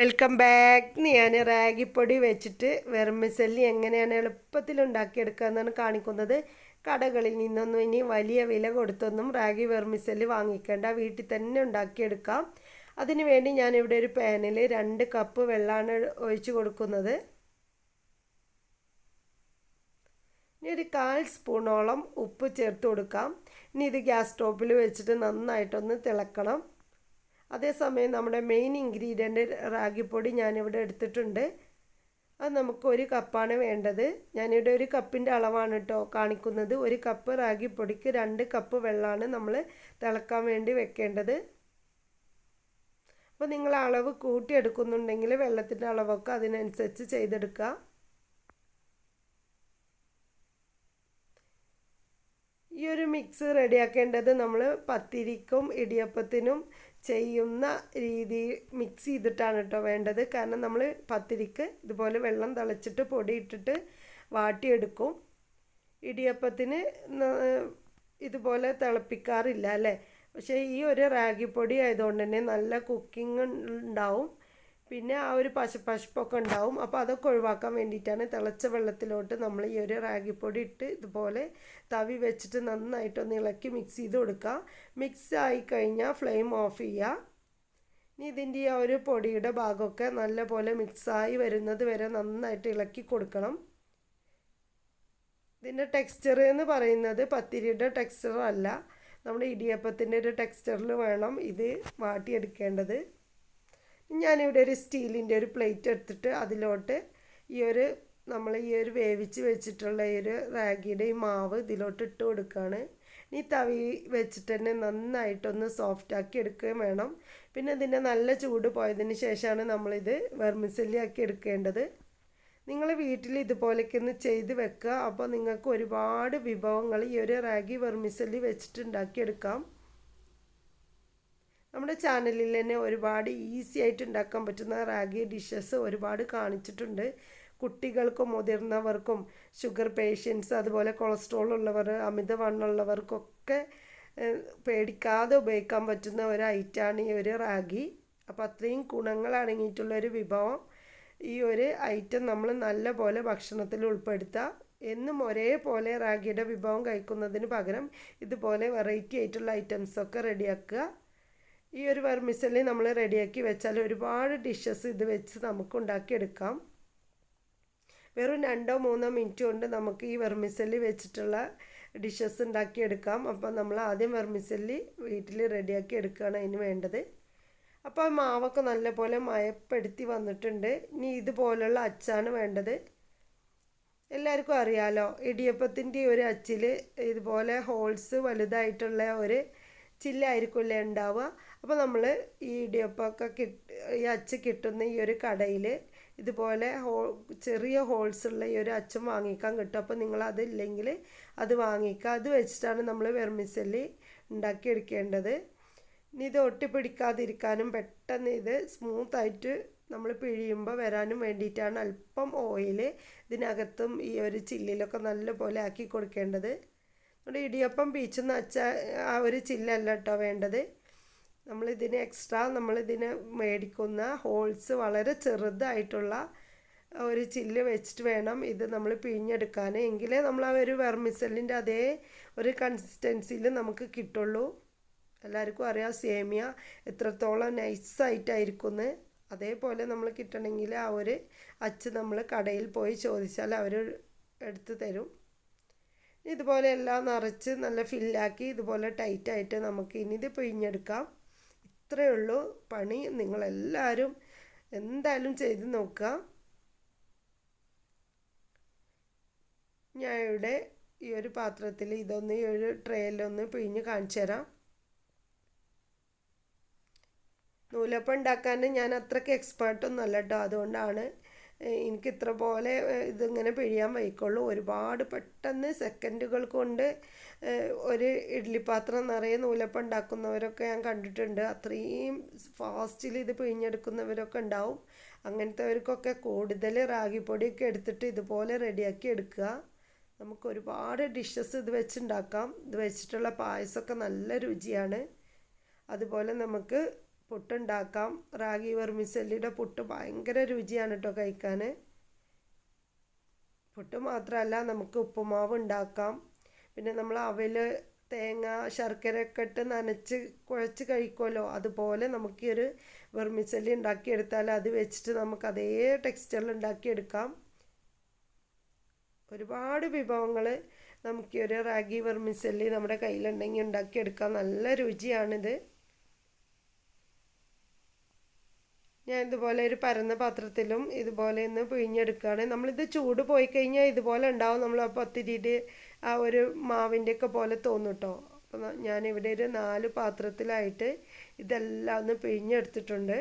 Welcome back. ഞാൻ റാഗിപ്പൊടി വെച്ചിട്ട് vermicelli എങ്ങനെയാണ് എളുപ്പത്തിൽ ഉണ്ടാക്കിയെടുക്കുക എന്നാണ് കാണിക്കുന്നത്. കടകളിൽ നിന്നൊന്നും ഇനി വലിയ വില കൊടുത്തൊന്നും റാഗി വെർമിസല്ലി വാങ്ങിക്കേണ്ട. വീട്ടിൽ തന്നെ ഉണ്ടാക്കിയെടുക്കാം. അതിന് വേണ്ടി ഇവിടെ ഒരു പാനിൽ രണ്ട് കപ്പ് വെള്ളമാണ് ഒഴിച്ച് കൊടുക്കുന്നത്. ഇനി ഒരു കാൽ സ്പൂണോളം ഉപ്പ് ചേർത്ത് കൊടുക്കാം. ഇനി ഇത് ഗ്യാസ് സ്റ്റോപ്പിൽ വെച്ചിട്ട് നന്നായിട്ടൊന്ന് തിളക്കണം. അതേസമയം നമ്മുടെ മെയിൻ ഇൻഗ്രീഡിയന്റ് റാഗിപ്പൊടി ഞാനിവിടെ എടുത്തിട്ടുണ്ട്. അത് നമുക്ക് ഒരു കപ്പാണ് വേണ്ടത്. ഞാനിവിടെ ഒരു കപ്പിന്റെ അളവാണ് കേട്ടോ കാണിക്കുന്നത്. ഒരു കപ്പ് റാഗിപ്പൊടിക്ക് രണ്ട് കപ്പ് വെള്ളമാണ് നമ്മൾ തിളക്കാൻ വേണ്ടി വെക്കേണ്ടത്. അപ്പോൾ നിങ്ങൾ അളവ് കൂട്ടിയെടുക്കുന്നുണ്ടെങ്കിൽ വെള്ളത്തിന്റെ അളവൊക്കെ അതിനനുസരിച്ച് ചെയ്തെടുക്കുക. ഈ ഒരു മിക്സ് റെഡിയാക്കേണ്ടത് നമ്മൾ പത്തിരിക്കും ഇടിയപ്പത്തിനും ചെയ്യുന്ന രീതി മിക്സ് ചെയ്തിട്ടാണ് കേട്ടോ വേണ്ടത്. കാരണം നമ്മൾ പത്തിരിക്ക് ഇതുപോലെ വെള്ളം തിളച്ചിട്ട് പൊടി ഇട്ടിട്ട് വാട്ടിയെടുക്കും. ഇടിയപ്പത്തിന് ഇതുപോലെ തിളപ്പിക്കാറില്ല അല്ലേ? പക്ഷേ ഈ ഒരു റാഗിപ്പൊടി ആയതുകൊണ്ട് തന്നെ നല്ല കുക്കിംഗ് ഉണ്ടാവും പിന്നെ ആ ഒരു പശ പശുപ്പൊക്കെ ഉണ്ടാവും. അപ്പോൾ അതൊക്കെ ഒഴിവാക്കാൻ വേണ്ടിയിട്ടാണ് തിളച്ച വെള്ളത്തിലോട്ട് നമ്മൾ ഈ ഒരു റാഗിപ്പൊടി ഇട്ട് ഇതുപോലെ തവി വെച്ചിട്ട് നന്നായിട്ടൊന്ന് ഇളക്കി മിക്സ് ചെയ്ത് കൊടുക്കുക. മിക്സ് ആയി കഴിഞ്ഞാൽ ഫ്ലെയിം ഓഫ് ചെയ്യുക. ഇനി ഇതിന്റെ ആ ഒരു പൊടിയുടെ ഭാഗമൊക്കെ നല്ലപോലെ മിക്സായി വരുന്നത് വരെ നന്നായിട്ട് ഇളക്കി കൊടുക്കണം. ഇതിന്റെ ടെക്സ്ചർ എന്ന് പറയുന്നത് പത്തിരിയുടെ ടെക്സ്ചർ അല്ല. നമ്മുടെ ഇടിയപ്പത്തിന്റെ ഒരു ടെക്സ്ചറിൽ വേണം ഇത് വാട്ടിയെടുക്കേണ്ടത്. ഞാനിവിടെ ഒരു സ്റ്റീലിന്റെ ഒരു പ്ലേറ്റ് എടുത്തിട്ട് അതിലോട്ട് ഈ ഒരു നമ്മൾ ഈ ഒരു വേവിച്ച് വെച്ചിട്ടുള്ള ഈ ഒരു റാഗിയുടെ ഈ മാവ് ഇതിലോട്ട് ഇട്ട് കൊടുക്കുകയാണ് ഇനി തവി വെച്ചിട്ട് തന്നെ നന്നായിട്ടൊന്ന് സോഫ്റ്റ് ആക്കി എടുക്കുകയും വേണം. പിന്നെ ഇതിന്റെ നല്ല ചൂട് പോയതിന് ശേഷമാണ് നമ്മളിത് വെർമിസല്ലി ആക്കി എടുക്കേണ്ടത്. നിങ്ങൾ വീട്ടിൽ ഇതുപോലെയൊക്കെ ഒന്ന് ചെയ്ത് വെക്കുക. അപ്പോൾ നിങ്ങൾക്ക് ഒരുപാട് വിഭവങ്ങൾ ഈ ഒരു റാഗി വെർമിസല്ലി വെച്ചിട്ട് ഉണ്ടാക്കിയെടുക്കാം നമ്മുടെ ചാനലിൽ തന്നെ ഒരുപാട് ഈസി ആയിട്ട് ഉണ്ടാക്കാൻ പറ്റുന്ന റാഗി ഡിഷസ് ഒരുപാട് കാണിച്ചിട്ടുണ്ട്. കുട്ടികൾക്കും മുതിർന്നവർക്കും ഷുഗർ പേഷ്യൻസ് അതുപോലെ കൊളസ്ട്രോൾ ഉള്ളവർ അമിതവണ്ണമുള്ളവർക്കൊക്കെ പേടിക്കാതെ ഉപയോഗിക്കാൻ പറ്റുന്ന ഒരു ഐറ്റമാണ് ഈ ഒരു റാഗി. അപ്പോൾ അത്രയും ഗുണങ്ങൾ അടങ്ങിയിട്ടുള്ള ഒരു വിഭവം. ഈ ഒരു ഐറ്റം നമ്മൾ നല്ല പോലെ ഭക്ഷണത്തിൽ ഉൾപ്പെടുത്തുക എന്നും ഒരേപോലെ റാഗിയുടെ വിഭവം കഴിക്കുന്നതിന് പകരം ഇതുപോലെ വെറൈറ്റി ആയിട്ടുള്ള ഐറ്റംസൊക്കെ റെഡിയാക്കുക. ഈ ഒരു വെർമിസലി നമ്മൾ റെഡിയാക്കി വെച്ചാൽ ഒരുപാട് ഡിഷസ് ഇത് വെച്ച് നമുക്ക് ഉണ്ടാക്കിയെടുക്കാം വെറും രണ്ടോ മൂന്നോ മിനിറ്റ് കൊണ്ട് നമുക്ക് ഈ വെർമിസലി വെച്ചിട്ടുള്ള ഡിഷസ് ഉണ്ടാക്കിയെടുക്കാം. അപ്പം നമ്മൾ ആദ്യം വെർമിസലി വീട്ടിൽ റെഡിയാക്കി എടുക്കുകയാണ് അതിന് വേണ്ടത്. അപ്പോൾ മാവൊക്കെ നല്ലപോലെ മയപ്പെടുത്തി വന്നിട്ടുണ്ട്. ഇനി ഇതുപോലുള്ള അച്ചാണ് വേണ്ടത്. എല്ലാവർക്കും അറിയാലോ ഇടിയപ്പത്തിന്റെ ഒരു അച്ചിൽ ഇതുപോലെ ഹോൾസ് വലുതായിട്ടുള്ള ഒരു ചില്ലായിരിക്കില്ലേ ഉണ്ടാവുക? അപ്പോൾ നമ്മൾ ഈ ഇടിയപ്പമൊക്കെ കിട്ട് ഈ അച്ച് കിട്ടുന്ന ഈ ഒരു കടയിൽ ഇതുപോലെ ഹോ ചെറിയ ഹോൾസ് ഉള്ള ഈ ഒരു അച്ചും വാങ്ങിക്കാൻ കിട്ടും. അപ്പോൾ നിങ്ങൾ അതില്ലെങ്കിൽ അത് വാങ്ങിക്കുക. അത് വെച്ചിട്ടാണ് നമ്മൾ വെർമിസല്ലി ഉണ്ടാക്കിയെടുക്കേണ്ടത്. ഇനി ഇത് ഒട്ടിപ്പിടിക്കാതിരിക്കാനും പെട്ടെന്ന് ഇത് സ്മൂത്തായിട്ട് നമ്മൾ പിഴിയുമ്പോൾ വരാനും വേണ്ടിയിട്ടാണ് അല്പം ഓയിൽ ഇതിനകത്തും ഈ ഒരു ചില്ലിലൊക്കെ നല്ലപോലെ ആക്കി കൊടുക്കേണ്ടത്. നമ്മുടെ ഇടിയപ്പം പീച്ചുന്ന അച്ച ആ ഒരു ചില്ലല്ല കേട്ടോ വേണ്ടത്. നമ്മളിതിന് എക്സ്ട്രാ നമ്മളിതിന് മേടിക്കുന്ന ഹോൾസ് വളരെ ചെറുതായിട്ടുള്ള ഒരു ചില്ല് വെച്ചിട്ട് വേണം ഇത് നമ്മൾ പിഴിഞ്ഞെടുക്കാൻ എങ്കിലേ നമ്മൾ ആ ഒരു വെർമിസലിന്റെ അതേ ഒരു കൺസിസ്റ്റൻസിയിൽ നമുക്ക് കിട്ടുള്ളൂ. എല്ലാവർക്കും അറിയാം സേമിയ എത്രത്തോളം നൈസായിട്ടായിരിക്കുമെന്ന് അതേപോലെ നമ്മൾ കിട്ടണമെങ്കിൽ ആ ഒരു അച്ച് നമ്മൾ കടയിൽ പോയി ചോദിച്ചാൽ അവർ എടുത്തു തരും. ഇതുപോലെ എല്ലാം നിറച്ച് നല്ല ഫില്ലാക്കി ഇതുപോലെ ടൈറ്റായിട്ട് നമുക്ക് ഇനി ഇത് പിഴിഞ്ഞെടുക്കാം. ഇത്രയേ ഉള്ളൂ പണി. നിങ്ങളെല്ലാവരും എന്തായാലും ചെയ്ത് നോക്കുക. ഞാൻ ഇവിടെ ഈ ഒരു പാത്രത്തിൽ ഇതൊന്ന് ഈ ഒരു ട്രേയിലൊന്ന് പിഴിഞ്ഞ് കാണിച്ചു തരാം. നൂലപ്പം ഉണ്ടാക്കാൻ ഞാൻ അത്രയ്ക്ക് എക്സ്പേർട്ടൊന്നും അല്ല കേട്ടോ അതുകൊണ്ടാണ് എനിക്ക് ഇത്ര പോലെ ഇതിങ്ങനെ പിഴിയാൻ വയ്ക്കുള്ളൂ ഒരുപാട് പെട്ടെന്ന് സെക്കൻഡുകൾ കൊണ്ട് ഒരു ഇഡ്ലിപ്പാത്രം നിറയെ നൂലപ്പം ഉണ്ടാക്കുന്നവരൊക്കെ ഞാൻ കണ്ടിട്ടുണ്ട്. അത്രയും ഫാസ്റ്റിൽ ഇത് പിഴിഞ്ഞെടുക്കുന്നവരൊക്കെ ഉണ്ടാവും. അങ്ങനത്തെവർക്കൊക്കെ കൂടുതൽ റാഗിപ്പൊടിയൊക്കെ എടുത്തിട്ട് ഇതുപോലെ റെഡിയാക്കി എടുക്കുക. നമുക്ക് ഒരുപാട് ഡിഷസ് ഇത് വെച്ചുണ്ടാക്കാം. ഇത് വെച്ചിട്ടുള്ള പായസമൊക്കെ നല്ല രുചിയാണ്. അതുപോലെ നമുക്ക് പുട്ടുണ്ടാക്കാം. റാഗി വെർമിസെല്ലിയുടെ പുട്ട് ഭയങ്കര രുചിയാണ് കേട്ടോ കഴിക്കാൻ പുട്ട് മാത്രമല്ല നമുക്ക് ഉപ്പുമാവ് ഉണ്ടാക്കാം. പിന്നെ നമ്മൾ അവൽ തേങ്ങ ശർക്കരയൊക്കെ ഇട്ട് നനച്ച് കുഴച്ച് കഴിക്കുമല്ലോ അതുപോലെ നമുക്ക് ഒരു വെർമിസെല്ലി ഉണ്ടാക്കിയെടുത്താൽ അത് വെച്ചിട്ട് നമുക്ക് അതേ ടെക്സ്റ്ററിൽ ഉണ്ടാക്കിയെടുക്കാം. ഒരുപാട് വിഭവങ്ങൾ നമുക്ക് ഒരു റാഗി വെർമിസെല്ലി നമ്മുടെ കയ്യിലുണ്ടെങ്കിൽ ഉണ്ടാക്കിയെടുക്കാം നല്ല രുചിയാണിത്. ഞാൻ ഇതുപോലെ ഒരു പരന്ന പാത്രത്തിലും ഇതുപോലെ ഒന്ന് പിഴിഞ്ഞെടുക്കുകയാണ്. നമ്മളിത് ചൂട് പോയി കഴിഞ്ഞാൽ ഇതുപോലെ ഉണ്ടാവും. നമ്മൾ ആ പത്തിരിയുടെ ആ ഒരു മാവിന്റെ ഒക്കെ പോലെ തോന്നും കേട്ടോ അപ്പോൾ ഞാനിവിടെ ഒരു നാല് പാത്രത്തിലായിട്ട് ഇതെല്ലാം ഒന്ന് പിഴിഞ്ഞെടുത്തിട്ടുണ്ട്.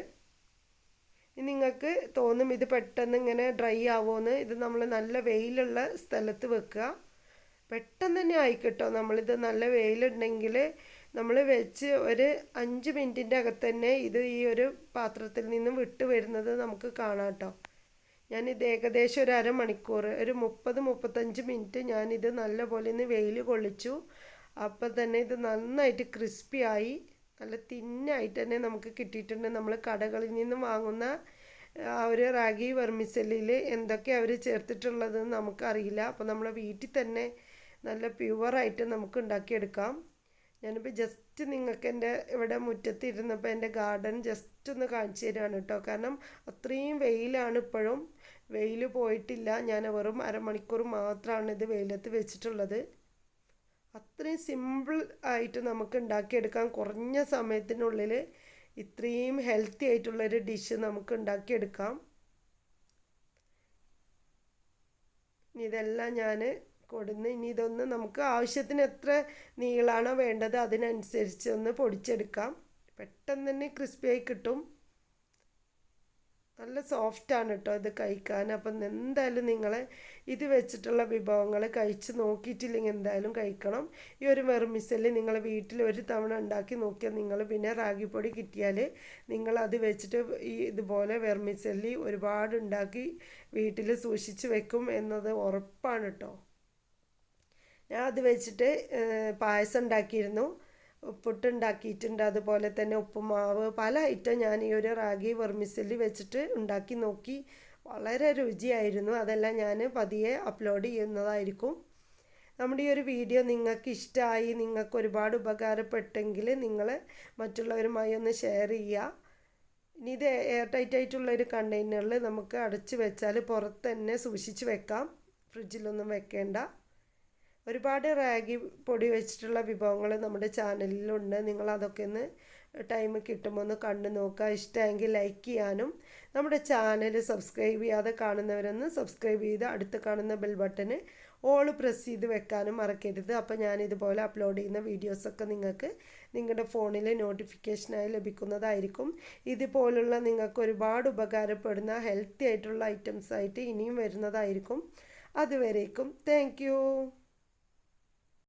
നിങ്ങൾക്ക് തോന്നും ഇത് പെട്ടെന്ന് ഇങ്ങനെ ഡ്രൈ ആവുമെന്ന്. ഇത് നമ്മൾ നല്ല വെയിലുള്ള സ്ഥലത്ത് വെക്കുക. പെട്ടെന്ന് തന്നെ ആയിക്കിട്ടോ. നമ്മളിത് നല്ല വെയിലുണ്ടെങ്കിൽ നമ്മൾ വെച്ച് ഒരു അഞ്ച് മിനിറ്റിന്റെ അകത്ത് തന്നെ ഇത് ഈ ഒരു പാത്രത്തിൽ നിന്നും വിട്ട് വരുന്നത് നമുക്ക് കാണാം കേട്ടോ. ഞാനിത് ഏകദേശം ഒരു അരമണിക്കൂർ ഒരു മുപ്പത് മുപ്പത്തഞ്ച് മിനിറ്റ് ഞാനിത് നല്ലപോലെ ഒന്ന് വെയിൽ കൊള്ളിച്ചു. അപ്പോൾ തന്നെ ഇത് നന്നായിട്ട് ക്രിസ്പി ആയി നല്ല തിന്നായിട്ട് തന്നെ നമുക്ക് കിട്ടിയിട്ടുണ്ട്. നമ്മൾ കടകളിൽ നിന്നും വാങ്ങുന്ന ആ ഒരു റാഗി വെർമിസെല്ലിൽ എന്തൊക്കെ അവർ ചേർത്തിട്ടുള്ളതെന്ന് നമുക്കറിയില്ല. അപ്പോൾ നമ്മളെ വീട്ടിൽ തന്നെ നല്ല പ്യുവറായിട്ട് നമുക്ക് ഉണ്ടാക്കിയെടുക്കാം. ഞാനിപ്പോൾ ജസ്റ്റ് നിങ്ങൾക്ക് എന്റെ ഇവിടെ മുറ്റത്ത് ഇരുന്നപ്പോൾ എന്റെ ഗാർഡൻ ജസ്റ്റ് ഒന്ന് കാണിച്ചു തരാണ് കേട്ടോ കാരണം അത്രയും വെയിലാണ് ഇപ്പോഴും. വെയിൽ പോയിട്ടില്ല. ഞാൻ വെറും അരമണിക്കൂർ മാത്രമാണ് ഇത് വെയിലത്ത് വെച്ചിട്ടുള്ളത്. അത്രയും സിമ്പിൾ ആയിട്ട് നമുക്ക് ഉണ്ടാക്കിയെടുക്കാം കുറഞ്ഞ സമയത്തിനുള്ളിൽ ഇത്രയും ഹെൽത്തി ആയിട്ടുള്ളൊരു ഡിഷ് നമുക്ക് ഉണ്ടാക്കിയെടുക്കാം. ഇതെല്ലാം ഞാൻ കൊടുന്ന് ഇനി ഇതൊന്ന് നമുക്ക് ആവശ്യത്തിന് എത്ര നീളാണോ വേണ്ടത് അതിനനുസരിച്ച് ഒന്ന് പൊടിച്ചെടുക്കാം. പെട്ടെന്ന് തന്നെ ക്രിസ്പി ആയി കിട്ടും. നല്ല സോഫ്റ്റാണ് കേട്ടോ ഇത് കഴിക്കാൻ. അപ്പം എന്തായാലും നിങ്ങൾ ഇത് വെച്ചിട്ടുള്ള വിഭവങ്ങൾ കഴിച്ച് നോക്കിയിട്ടില്ലെങ്കിൽ എന്തായാലും കഴിക്കണം. ഈ ഒരു വെറുമിസൽ നിങ്ങൾ വീട്ടിൽ ഒരു തവണ ഉണ്ടാക്കി നോക്കിയാൽ നിങ്ങൾ പിന്നെ റാഗിപ്പൊടി കിട്ടിയാൽ നിങ്ങൾ അത് വെച്ചിട്ട് ഈ ഇതുപോലെ വെർമിസല്ലി ഒരുപാട് ഉണ്ടാക്കി വീട്ടിൽ സൂക്ഷിച്ച് വെക്കും എന്നത് ഉറപ്പാണ് കേട്ടോ ഞാൻ അത് വെച്ചിട്ട് പായസം ഉണ്ടാക്കിയിരുന്നു പുട്ടുണ്ടാക്കിയിട്ടുണ്ട്. അതുപോലെ തന്നെ ഉപ്പുമാവ്. പല ഐറ്റം ഞാൻ ഈ ഒരു റാഗി വെർമിസിൽ വെച്ചിട്ട് ഉണ്ടാക്കി നോക്കി. വളരെ രുചിയായിരുന്നു. അതെല്ലാം ഞാൻ പതിയെ അപ്ലോഡ് ചെയ്യുന്നതായിരിക്കും. നമ്മുടെ ഈ ഒരു വീഡിയോ നിങ്ങൾക്ക് ഇഷ്ടമായി നിങ്ങൾക്ക് ഒരുപാട് ഉപകാരപ്പെട്ടെങ്കിൽ നിങ്ങൾ മറ്റുള്ളവരുമായി ഒന്ന് ഷെയർ ചെയ്യുക. ഇനി ഇത് എയർ ടൈറ്റ് ആയിട്ടുള്ള ഒരു കണ്ടെയ്നറിൽ നമുക്ക് അടച്ചു വെച്ചാൽ പുറത്ത് തന്നെ സൂക്ഷിച്ച് വെക്കാം. ഫ്രിഡ്ജിലൊന്നും വെക്കേണ്ട. ഒരുപാട് റാഗി പൊടി വെച്ചിട്ടുള്ള വിഭവങ്ങൾ നമ്മുടെ ചാനലിലുണ്ട്. നിങ്ങൾ അതൊക്കെ ഒന്ന് ടൈം കിട്ടുമ്പോൾ ഒന്ന് കണ്ടു നോക്കുക. ഇഷ്ടമെങ്കിൽ ലൈക്ക് ചെയ്യാനും നമ്മുടെ ചാനൽ സബ്സ്ക്രൈബ് ചെയ്യാതെ കാണുന്നവരൊന്ന് സബ്സ്ക്രൈബ് ചെയ്ത് അടുത്ത് കാണുന്ന ബെൽ ബട്ടന് ഓൾ പ്രസ് ചെയ്ത് വെക്കാനും മറക്കരുത്. അപ്പോൾ ഞാൻ ഇതുപോലെ അപ്ലോഡ് ചെയ്യുന്ന വീഡിയോസൊക്കെ നിങ്ങൾക്ക് നിങ്ങളുടെ ഫോണിൽ നോട്ടിഫിക്കേഷനായി ലഭിക്കുന്നതായിരിക്കും. ഇതുപോലുള്ള നിങ്ങൾക്ക് ഒരുപാട് ഉപകാരപ്പെടുന്ന ഹെൽത്തി ആയിട്ടുള്ള ഐറ്റംസ് ആയിട്ട് ഇനിയും വരുന്നതായിരിക്കും. അതുവരേക്കും. താങ്ക്